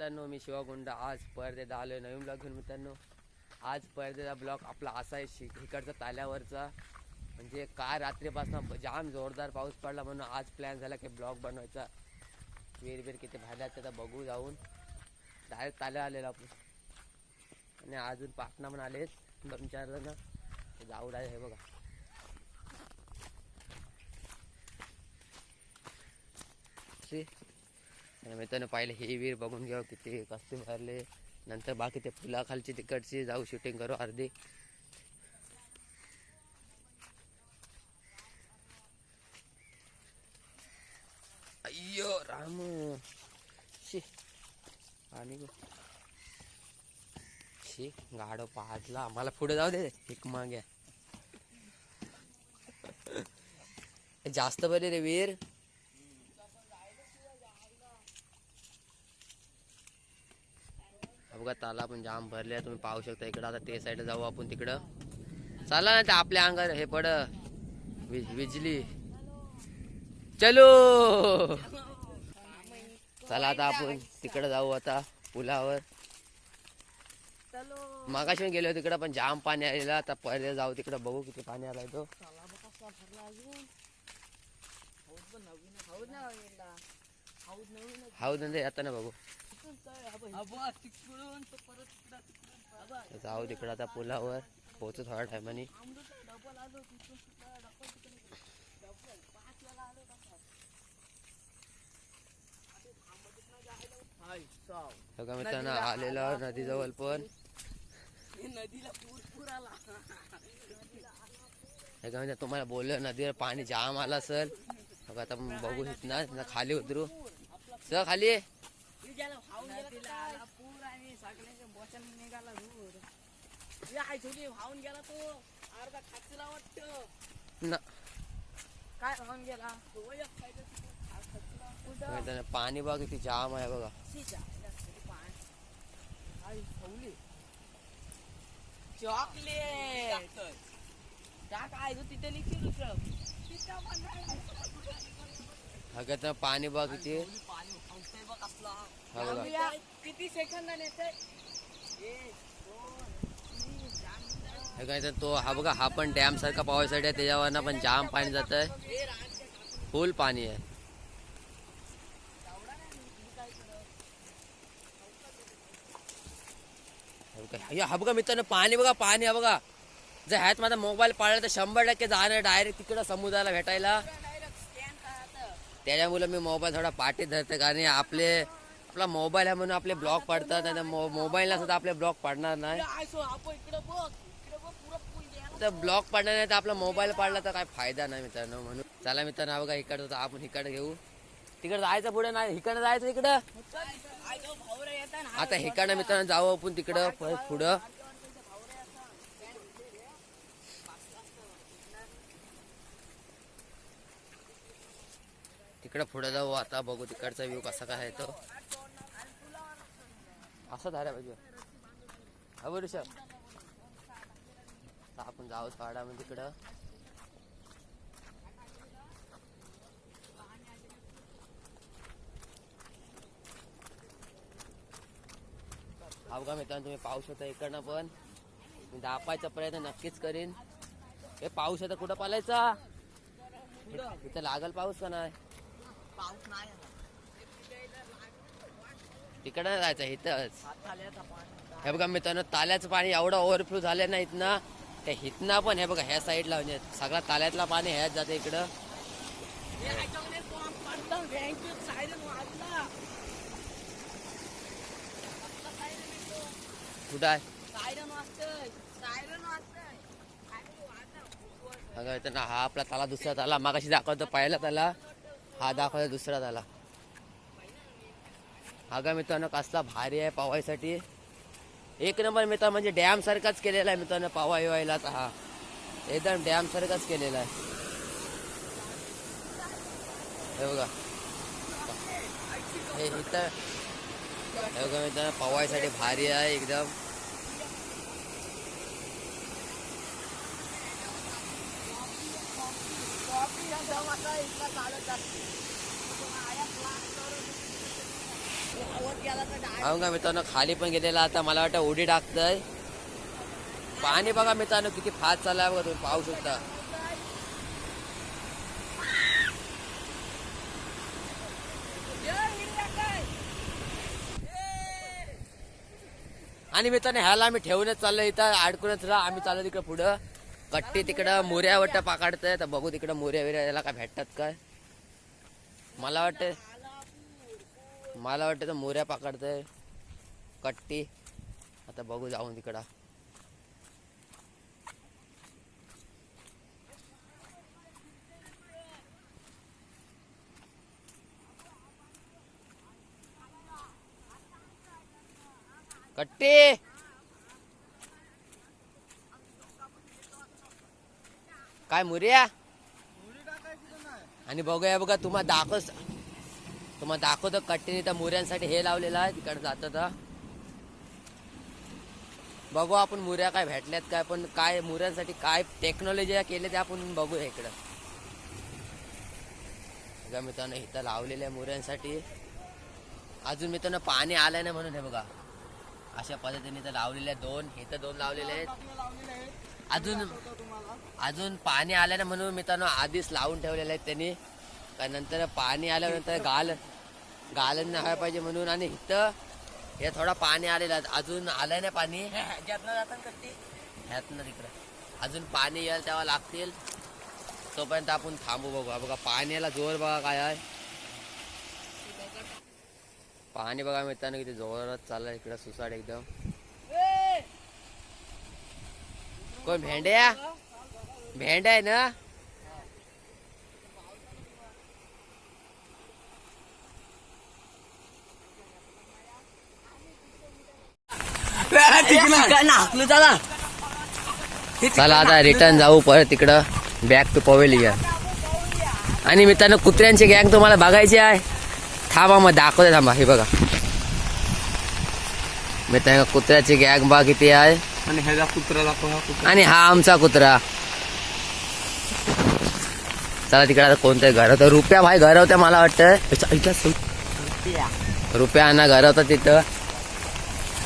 मित्रांनो मी शिवागुंड आज परदेदा आलो नवीन ब्लॉग घेऊन मित्रांनो. आज परदेदा ब्लॉग आपला असा आहे शि इकडचा ताल्यावरचा. म्हणजे काय रात्रीपासून जाम जोरदार पाऊस पडला म्हणून आज प्लॅन झाला की ब्लॉग बनवायचा. विहीर किती भाज्या जायचं तर बघू जाऊन. डायरेक्ट ताल्या आलेला आपण. आणि अजून पाटणा पण आलेत दोन चार जण. जाऊ डाय हे बघा. शी. आणि मित्रांनो पाहिलं हे विहीर बघून घेऊ किती कसते भरले नंतर बाकी ते फुलाखालची तिकडची जाऊ शूटिंग करू अर्धी. अय्यो राम. शी. आणि शी गाडो पाजला. आम्हाला पुढे जाऊ दे एक माग्या जास्त बरे रे वीर. बघा ताला पण जाम भरले तुम्ही पाहू शकता इकडं. आता ते साईड जाऊ आपण तिकडं. चला ना ते आपल्या अंगावर. हे पड. विजली. चलो. चला आता आपण तिकडं जाऊ आता पुलावर. मागाशी गेलो तिकडं पण जाम पाणी आलेलं. आता पहिले जाऊ तिकडं. बघू किती पाणी आलाय तो. हाऊ नंतर ना बघू. जाऊ तिकडं आता पुलावर. पोहोचू थोड्या टायमाने. बघा मित्रांनो आलेलो नदीजवळ पण. नदीला पूर हे का तुम्हाला बोललं नदीवर पाणी जाम आला असेल. बघा आता बघू शकणार खाली उतरू. स खाली. पूर आणि सगळ्यांच्या निघाला धूर गेला तो. अर्धा खाचला वाटत. ना. काय वाहून गेला? तो पाणी बघा किती जाम आहे बघा. चॉकलेट. टाक आहे तो तिथे निघते दुसरं तिथं पण बघा किती पाणी उफावतंय बघ असला. हा बघा. किती सेकंदाने. हे काय तर तो हा बघा हा पण डॅम सारखा पावासाठी आहे त्याच्यावरनं पण जाम पाणी जात आहे हे फुल पाणी आहे एवढा नाही मी काय करत. हे बघा, हे हा बघा मित्रांनो पाणी बघा पाणी हा बघा जर ह्यात माझा मोबाईल पाळला तर शंभर टक्के जाणार डायरेक्ट तिकडं समुद्राला भेटायला. त्याच्यामुळे मी मोबाईल थोडा पाठीत धरते कारण आपले आपला मोबाईल आहे म्हणून आपले ब्लॉक पडतात नाही तर मोबाईलला सुद्धा आपले ब्लॉक पडणार नाही. तर ब्लॉक पडणार नाही तर आपला मोबाईल पडला तर काय फायदा नाही मित्रांनो म्हणून. चला मित्रांनो हा बघा इकडं तर आपण इकडे घेऊ. तिकडे जायचं पुढे नाही इकडे जायचं इकडं. आता इकडं मित्रांनो जाऊ आपण तिकडं पुढं. इकडे पुढे जाऊ आता बघू तिकडचा व्ह्यू कसा काय येतो तो. असं धारा पाहिजे. हा बरं ऋषभ आपण जाऊ झाडा मग तिकडं. अवघा मित्रांनो तुम्ही पाहू शकता इकडनं पण. मी दापायचा प्रयत्न नक्कीच करीन. हे पाऊस आहे तर कुठं पालायचा? इथं लागल पाऊस का नाही? पाऊस नाही. तिकडं जायचं इथंच. हे बघा मित्रांनो ताल्याचं पाणी एवढं ओव्हरफ्लो झालं ना इथनं त्या हिथनं पण हे बघा ह्या साईडला म्हणजे सगळा ताल्यातला पाणी ह्याच जाते इकडं? कुठं आहे? मित्रांनो हा आपला ताला दुसरा ताला मागाशी दाखवतो पहिला ताला. हा दाखवला दुसरा झाला. हा का मित्रांनो कसला भारी आहे पावायसाठी. एक नंबर मित्र म्हणजे डॅम सारखाच केलेला आहे मित्रांनो पावा येवायला हा. एकदम डॅम सारखाच केलेला आहे. हे बघा. हे इथं हे बघा मित्रांनो पवायसाठी भारी आहे एकदम Coffee हा दम असा इतका चालत असतो. तो आया class करून- वर गेला तर अहो का मित्रांनो खाली पण गेलेला आता मला वाटतं उडी टाकतंय. पाणी बघा मित्रांनो किती फास्ट चाललाय बघा तुम्ही पाहू शकता. आणि मित्रांनो ह्याला आम्ही ठेवूनच चाललो इथं अडकूनच राहा आम्ही चाललो तिकडे पुढं. कट्टी तिकडं मोऱ्या वाटत पाकडतंय. तर बघू तिकडं मोऱ्या विऱ्या याला काय भेटतात काय. मला वाटतं मला वाटतं तर मोऱ्या पाकडतंय. कट्टी. आता बघू जाऊन तिकडं. कट्टी! काय मुर्या आणि बघूया बघा तुम्हाला दाखव तुम्हाला दाखवतो कट्टीने त्या मुऱ्यांसाठी हे लावलेलं आहे तिकडे जातं तर. बघू आपण मुऱ्या काय भेटल्यात काय पण काय मुऱ्यांसाठी काय टेक्नॉलॉजी केले ते आपण बघूया इकडं. बघा मित्रांनो इथं लावलेल्या मुऱ्यांसाठी अजून मित्रांनो पाणी आलं नाही म्हणून हे बघा. अशा पद्धतीने इथं लावलेले दोन इथं दोन लावलेले आहेत. अजून अजून पाणी आलं नाही म्हणून मित्रांनो आधीच लावून ठेवलेले आहेत त्यांनी. नंतर पाणी आल्यानंतर गाल गालन नाही व्हायला पाहिजे म्हणून आणि इथं हे थोडा पाणी आलेलं अजून आलंय नाही पाणी? ह्यातनं तिकडं. अजून पाणी येईल तेव्हा लागतील. तोपर्यंत आपण थांबू बघू. हा बघा पाण्याला जोर बघा काय आहे. पाणी बघा मिळताना किती जोरात चालला इकडं सुसाट एकदम. कोण भेंड्या? भेंड्या आहे ना? चला आता रिटर्न जाऊ परत तिकडं. बॅक टू पवेलिया आणि मित्रांनो कुत्र्यांची गँग तुम्हाला बघायची आहे. थांबा मग दाखवते थांबा. हे बघा. मित्रांनो कुत्र्याची गँग बघा किती आहे. आणि ह्याचा कुत्रा दाखव हा कुत्रा. आणि हा आमचा कुत्रा. चला तिकडे आता कोणतंही घर होतं रुपया भाई घर होत्या मला वाटतं. इथं रुपया. अण्णा घर होतं तिथं.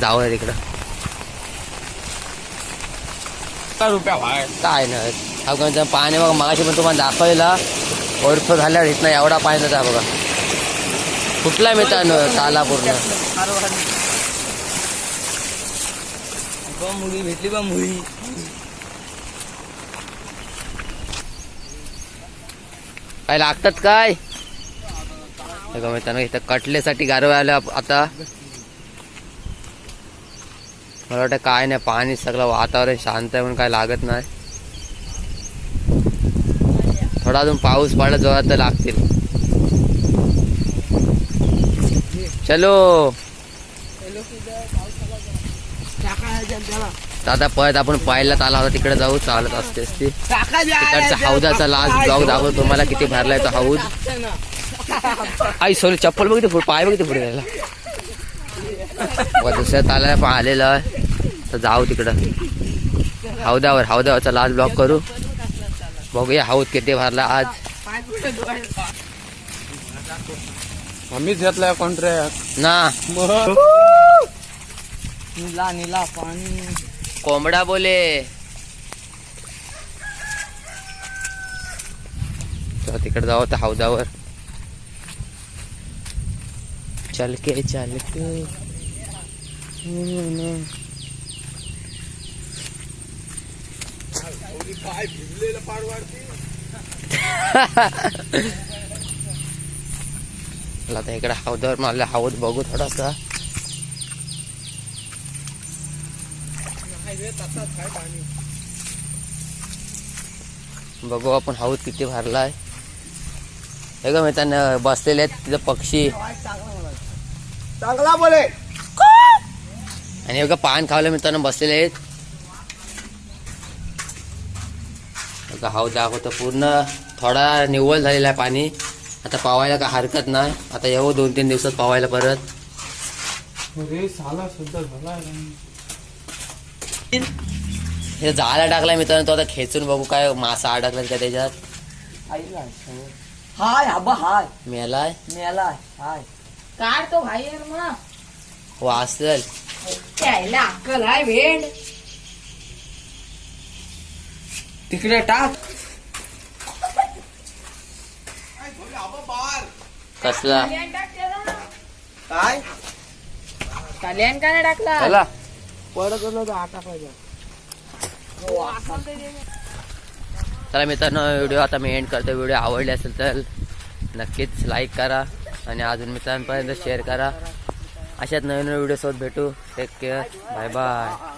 जाऊ तिकडं. रुपया भाय काय नाही. पाणी बघा मागाशी पण तुम्हाला दाखवलेला. ओरफो झाल्यावर इथनं एवढा पाणी होता बघा. कुठला मित्रांनो? ताला पूर्ण मुली भेटली बा मुली काय लागतात काय? मित्रांनो इथं कटलेसाठी गारवा आलं आता. मला वाटतं काय नाही पाणी सगळं वातावरण शांत आहे म्हणून काय लागत नाही. थोडा अजून पाऊस पडला जोरात तर लागतील. चलो। दादा आता परत आपण पाहायला आला होता तिकडे जाऊ चालत असते असते. तिकडचा हौदाचा लास्ट ब्लॉग दाखवतो तुम्हाला किती भरलाय तो हौद. आई सॉरी चप्पल बघितली पुढे पाय बघितली पुढे यायला दुसऱ्या ताला पण आलेलं आहे तर जाऊ तिकडं. हौदावर हौदावरचा लास्ट ब्लॉग करू. बघूया हौद किती भरला आज. आम्हीच घेतलाय कॉन्ट्रॅक्ट ना. निला निला पाणी. कोंबडा बोले. तर तिकडे जाऊ आता हौदावर. चल के चल के. मला आता इकडे हौदावर मला हौद बघू थोडासा. बघू आपण हौद किती भरलाय. हे का मित्रांनो बसलेले आहेत तिथं पक्षी. चांगला बोले. आणि हे पान खावलं मित्रांनो बसलेले आहेत. हौद दाखवतो पूर्ण. थोडा निव्वळ झालेला आहे पाणी. आता पावायला काय हरकत नाही. आता येऊ दोन तीन दिवसात पावायला परत. अरे साला सुद्धा झाला हे जाळा टाकलाय मित्रांनो तो आता खेचून बघू काय मासा अडकला का त्याच्यात. हाय आबा हाय. मेलाय. मेला हाय. काढ तो मग. हो असेल त्याला अक्कल आहे भेंड. तिकडे टाक. कसला. काय? कल्याण का नाही टाकला? चला. पडत होतो तो आटा पाहिजे. चला मित्रांनो व्हिडिओ आता मी एंड करतो. व्हिडिओ आवडले असेल तर नक्कीच लाईक करा आणि अजून मित्रांपर्यंत शेअर करा. अशाच नवीन नवीन व्हिडिओ सोबत भेटू. Take care bye bye